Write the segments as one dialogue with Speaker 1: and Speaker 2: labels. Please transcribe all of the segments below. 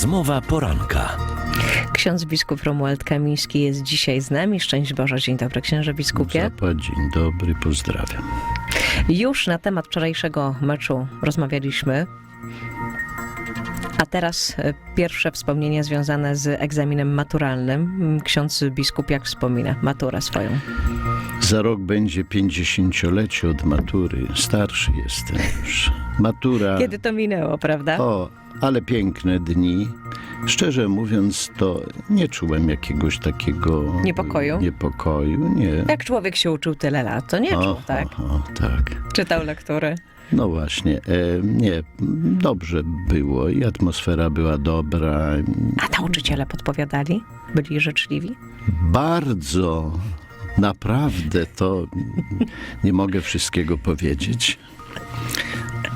Speaker 1: Rozmowa poranka.
Speaker 2: Ksiądz biskup Romuald Kamiński jest dzisiaj z nami. Szczęść Boże, dzień dobry księże biskupie.
Speaker 3: Zapa, dzień dobry, pozdrawiam.
Speaker 2: Już na temat wczorajszego meczu rozmawialiśmy. A teraz e, pierwsze wspomnienia związane z egzaminem maturalnym. Ksiądz biskup jak wspomina maturę swoją?
Speaker 3: Za rok będzie 50-lecie od matury. Starszy jestem już. Matura.
Speaker 2: Kiedy to minęło, prawda?
Speaker 3: O, ale piękne dni. Szczerze mówiąc, to nie czułem jakiegoś takiego
Speaker 2: Niepokoju?
Speaker 3: Niepokoju, nie.
Speaker 2: Jak człowiek się uczył tyle lat, to nie czuł,
Speaker 3: O,
Speaker 2: tak?
Speaker 3: o, o, tak.
Speaker 2: Czytał lektury.
Speaker 3: No właśnie, e, nie, dobrze było i atmosfera była dobra.
Speaker 2: A nauczyciele podpowiadali? Byli życzliwi?
Speaker 3: Bardzo, naprawdę to nie mogę wszystkiego powiedzieć.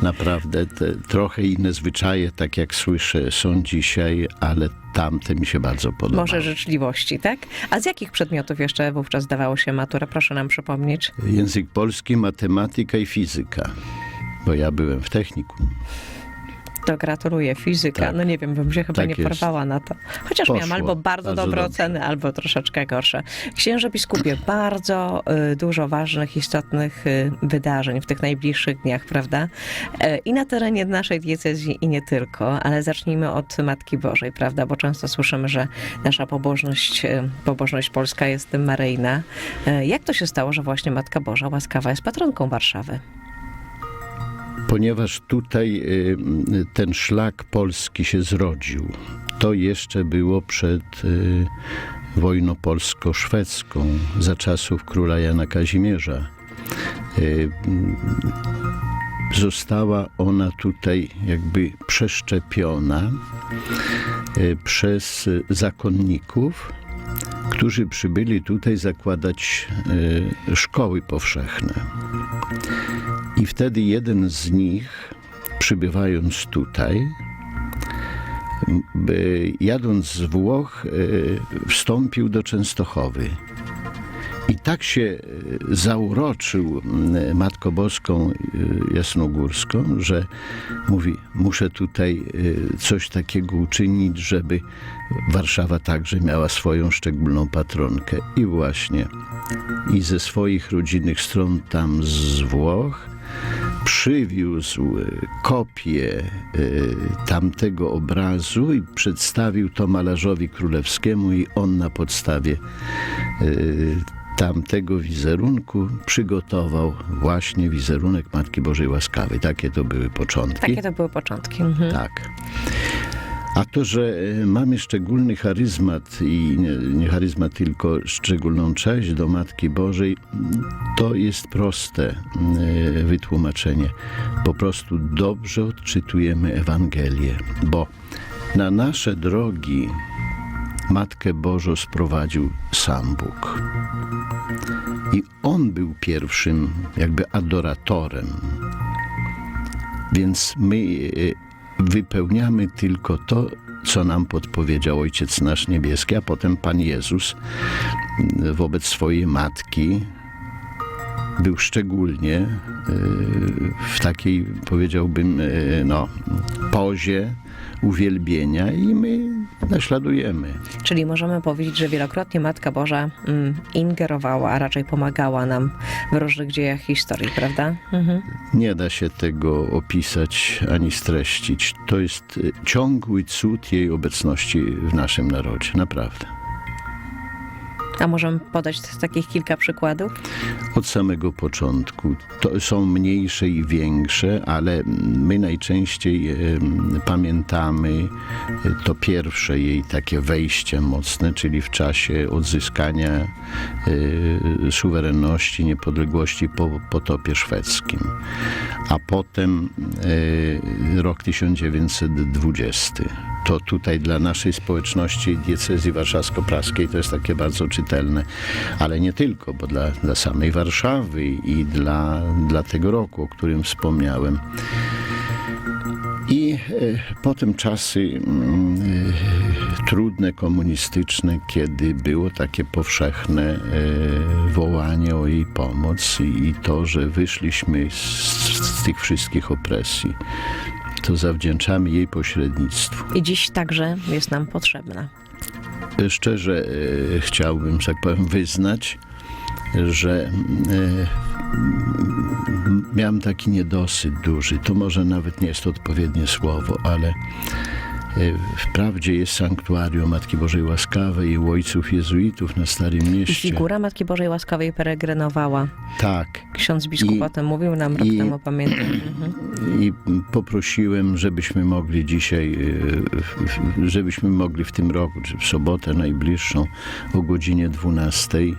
Speaker 3: Naprawdę te trochę inne zwyczaje, tak jak słyszę, są dzisiaj, ale tamte mi się bardzo podobały.
Speaker 2: Może życzliwości, tak? A z jakich przedmiotów jeszcze wówczas zdawało się maturę? Proszę nam przypomnieć.
Speaker 3: Język polski, matematyka i fizyka, bo ja byłem w technikum.
Speaker 2: To gratuluję. Fizyka,
Speaker 3: Tak.
Speaker 2: no nie wiem, bym się chyba
Speaker 3: Tak
Speaker 2: nie
Speaker 3: jest.
Speaker 2: porwała na to. Chociaż
Speaker 3: Poszło.
Speaker 2: miałam albo bardzo,
Speaker 3: Bardzo
Speaker 2: dobre
Speaker 3: dobrze.
Speaker 2: oceny, albo troszeczkę gorsze. Księże biskupie, bardzo y, dużo ważnych, istotnych y, wydarzeń w tych najbliższych dniach, prawda? E, I na terenie naszej diecezji i nie tylko, ale zacznijmy od Matki Bożej, prawda? Bo często słyszymy, że nasza pobożność, y, pobożność polska jest maryjna. E, Jak to się stało, że właśnie Matka Boża łaskawa jest patronką Warszawy?
Speaker 3: Ponieważ tutaj y, ten szlak polski się zrodził, to jeszcze było przed y, wojną polsko-szwedzką, za czasów króla Jana Kazimierza. Y, Została ona tutaj jakby przeszczepiona y, przez y, zakonników, którzy przybyli tutaj zakładać y, szkoły powszechne. I wtedy jeden z nich, przybywając tutaj, jadąc z Włoch, e, wstąpił do Częstochowy. I tak się e, zauroczył m, Matko Boską e, Jasnogórską, że mówi, muszę tutaj coś takiego uczynić, żeby Warszawa także miała swoją szczególną patronkę. I właśnie i ze swoich rodzinnych stron tam z Włoch przywiózł e, kopię e, tamtego obrazu i przedstawił to malarzowi królewskiemu i on na podstawie e, tamtego wizerunku przygotował właśnie wizerunek Matki Bożej Łaskawej. Takie to były początki.
Speaker 2: Takie to były początki. Mhm.
Speaker 3: Tak. A to, że e, mamy szczególny charyzmat i nie, nie charyzmat, tylko szczególną cześć do Matki Bożej, to jest proste e, wytłumaczenie. Po prostu dobrze odczytujemy Ewangelię, bo na nasze drogi Matkę Bożą sprowadził sam Bóg. I On był pierwszym jakby adoratorem więc my e, wypełniamy tylko to, co nam podpowiedział Ojciec nasz Niebieski, a potem Pan Jezus m, wobec swojej matki był szczególnie e, w takiej, powiedziałbym, e, no, pozie uwielbienia i my naśladujemy.
Speaker 2: Czyli możemy powiedzieć, że wielokrotnie Matka Boża mm, ingerowała, a raczej pomagała nam w różnych dziejach historii, prawda? Mhm.
Speaker 3: Nie da się tego opisać ani streścić. To jest e, ciągły cud jej obecności w naszym narodzie, naprawdę.
Speaker 2: A możemy podać takich kilka przykładów?
Speaker 3: Od samego początku. To są mniejsze i większe, ale my najczęściej pamiętamy e, to pierwsze jej takie wejście mocne, czyli w czasie odzyskania e, suwerenności, niepodległości po potopie szwedzkim. A potem e, rok 1920. To tutaj dla naszej społeczności diecezji warszawsko-praskiej to jest takie bardzo czytelne, ale nie tylko, bo dla, dla samej Warszawy i dla, dla tego roku, o którym wspomniałem. I e, potem czasy mm, e, trudne, komunistyczne, kiedy było takie powszechne e, wołanie o jej pomoc i, i to, że wyszliśmy z, z tych wszystkich opresji. To zawdzięczamy jej pośrednictwu.
Speaker 2: I dziś także jest nam potrzebna.
Speaker 3: Szczerze e, chciałbym, że tak powiem, wyznać, że e, miałem taki niedosyt duży. To może nawet nie jest odpowiednie słowo, ale wprawdzie jest sanktuarium Matki Bożej Łaskawej i u ojców jezuitów na Starym
Speaker 2: I
Speaker 3: Mieście.
Speaker 2: figura Matki Bożej Łaskawej peregrinowała.
Speaker 3: Tak.
Speaker 2: Ksiądz biskup
Speaker 3: I-
Speaker 2: o tym mówił nam rok
Speaker 3: i-
Speaker 2: temu, pamiętam. Mhm.
Speaker 3: I poprosiłem, żebyśmy mogli dzisiaj, e, żebyśmy mogli w tym roku, czy w sobotę najbliższą o godzinie 12 e,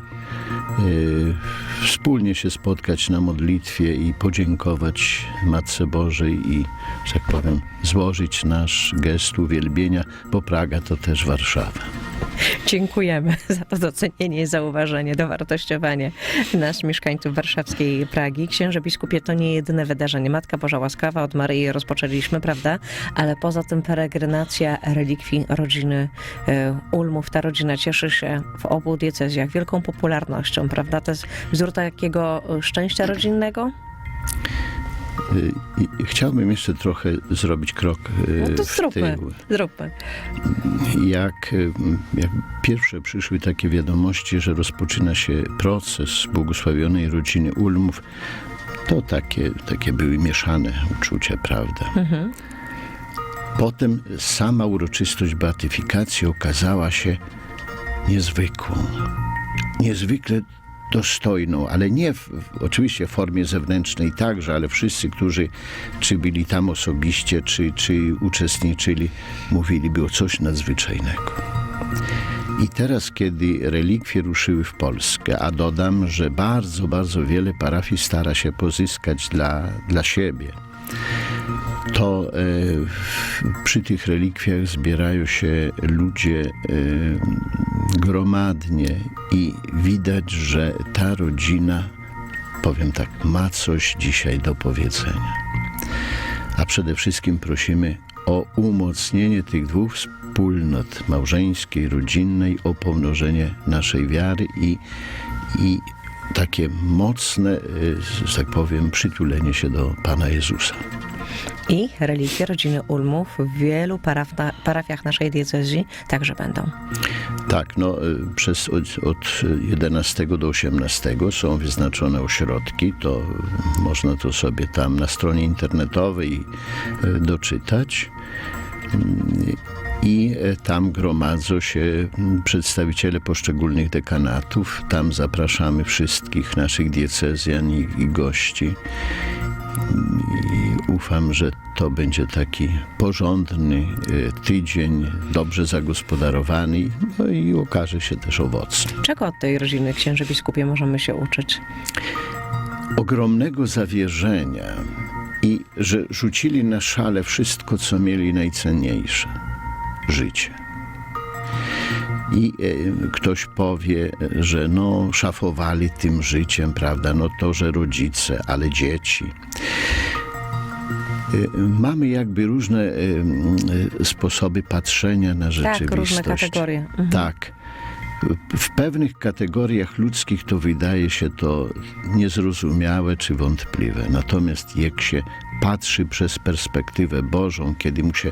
Speaker 3: wspólnie się spotkać na modlitwie i podziękować Matce Bożej i, że tak powiem, złożyć nasz gest uwielbienia, bo Praga to też Warszawa.
Speaker 2: Dziękujemy za to docenienie i zauważenie, dowartościowanie nas, mieszkańców warszawskiej Pragi. Księże biskupie to nie jedyne wydarzenie. Matka Boża Łaskawa od Maryi rozpoczęliśmy, prawda? Ale poza tym peregrinacja relikwii rodziny e, Ulmów. Ta rodzina cieszy się w obu diecezjach wielką popularnością, prawda? To jest wzór takiego e, szczęścia rodzinnego?
Speaker 3: E, I chciałbym jeszcze trochę zrobić krok e,
Speaker 2: No to
Speaker 3: w
Speaker 2: zróbmy,
Speaker 3: tył.
Speaker 2: zróbmy.
Speaker 3: jak, y, jak pierwsze przyszły takie wiadomości, że rozpoczyna się proces błogosławionej rodziny Ulmów, to takie, takie były mieszane uczucia, prawda?
Speaker 2: Mhm.
Speaker 3: Potem sama uroczystość beatyfikacji okazała się niezwykłą. Niezwykle dostojną, ale nie w, oczywiście w formie zewnętrznej także, ale wszyscy, którzy czy byli tam osobiście, czy, czy uczestniczyli, mówili, było coś nadzwyczajnego. I teraz, kiedy relikwie ruszyły w Polskę, a dodam, że bardzo, bardzo wiele parafii stara się pozyskać dla, dla siebie, to e, przy tych relikwiach zbierają się ludzie e, gromadnie i widać, że ta rodzina, powiem tak, ma coś dzisiaj do powiedzenia. A przede wszystkim prosimy o umocnienie tych dwóch wspólnot małżeńskiej, rodzinnej, o pomnożenie naszej wiary i, i takie mocne, że tak powiem, przytulenie się do Pana Jezusa.
Speaker 2: I relikwie rodziny Ulmów w wielu parafiach naszej diecezji także będą.
Speaker 3: Tak, no y, przez od, od 11 do 18 są wyznaczone ośrodki, to można to sobie tam na stronie internetowej y, doczytać. Mm, I y, tam gromadzą się mm, przedstawiciele poszczególnych dekanatów. Tam zapraszamy wszystkich naszych diecezjan i, i gości. Ufam, że to będzie taki porządny y, tydzień, dobrze zagospodarowany, no i okaże się też owocny.
Speaker 2: Czego od tej rodziny księży biskupie możemy się uczyć?
Speaker 3: Ogromnego zawierzenia i że rzucili na szale wszystko, co mieli najcenniejsze życie. I e, ktoś powie, że no szafowali tym życiem, prawda? No to, że rodzice, ale dzieci. E, Mamy jakby różne m, e, sposoby patrzenia na
Speaker 2: Tak,
Speaker 3: rzeczywistość.
Speaker 2: różne kategorie. Mhm.
Speaker 3: Tak. W pewnych kategoriach ludzkich to wydaje się to niezrozumiałe czy wątpliwe. Natomiast jak się patrzy przez perspektywę Bożą, kiedy mu się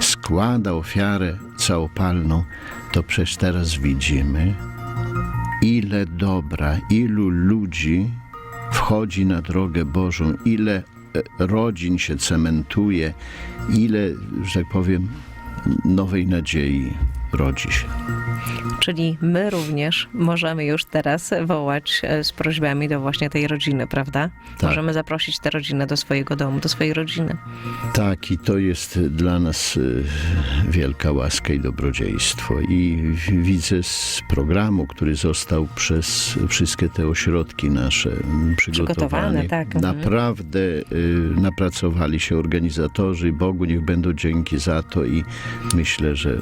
Speaker 3: składa ofiarę całopalną, to przecież teraz widzimy, ile dobra, ilu ludzi wchodzi na drogę Bożą, ile rodzin się cementuje, ile, że tak powiem, nowej nadziei rodzi się.
Speaker 2: Czyli my również możemy już teraz wołać e, z prośbami do właśnie tej rodziny, prawda?
Speaker 3: Tak.
Speaker 2: Możemy zaprosić tę rodzinę do swojego domu, do swojej rodziny.
Speaker 3: Tak, i to jest dla nas y, wielka łaska i dobrodziejstwo. I widzę z programu, który został przez wszystkie te ośrodki nasze przygotowany.
Speaker 2: Przygotowane, tak, mhm.
Speaker 3: Naprawdę y, napracowali się organizatorzy. Bogu niech będą dzięki za to i myślę, że y,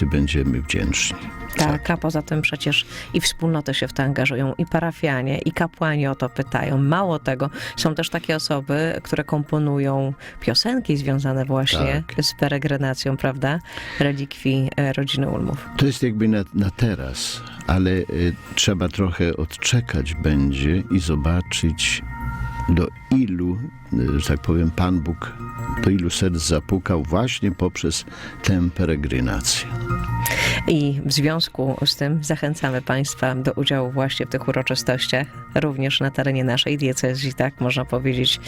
Speaker 3: wszyscy będziemy wdzięczni.
Speaker 2: Tak, a poza tym przecież i wspólnoty się w to angażują, i parafianie, i kapłani o to pytają. Mało tego, są też takie osoby, które komponują piosenki związane właśnie
Speaker 3: Tak.
Speaker 2: z peregrinacją, prawda? Relikwii e, rodziny Ulmów.
Speaker 3: To jest jakby na, na teraz, ale y, trzeba trochę odczekać będzie i zobaczyć, do ilu, y, że tak powiem, Pan Bóg do ilu serc zapukał właśnie poprzez tę peregrinację.
Speaker 2: I w związku z tym zachęcamy Państwa do udziału właśnie w tych uroczystościach, również na terenie naszej diecezji, tak można powiedzieć.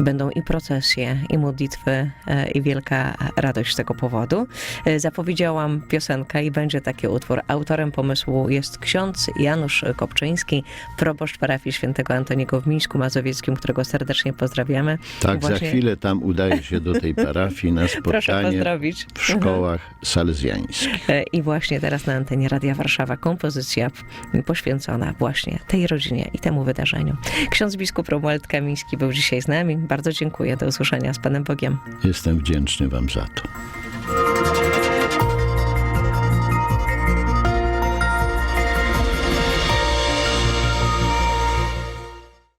Speaker 2: Będą i procesje, i modlitwy, e, i wielka radość z tego powodu. E, Zapowiedziałam piosenkę i będzie taki utwór. Autorem pomysłu jest ksiądz Janusz Kopczyński, proboszcz parafii świętego Antoniego w Mińsku Mazowieckim, którego serdecznie pozdrawiamy.
Speaker 3: Tak,
Speaker 2: Właśnie-
Speaker 3: za chwilę tam udaje się do tej parafii na
Speaker 2: Proszę
Speaker 3: spotkanie w szkołach salezjańskich.
Speaker 2: I właśnie teraz na antenie Radia Warszawa kompozycja poświęcona właśnie tej rodzinie i temu wydarzeniu. Ksiądz biskup Romuald Kamiński był dzisiaj z nami. Bardzo dziękuję. Do usłyszenia z Panem Bogiem.
Speaker 3: Jestem wdzięczny Wam za to.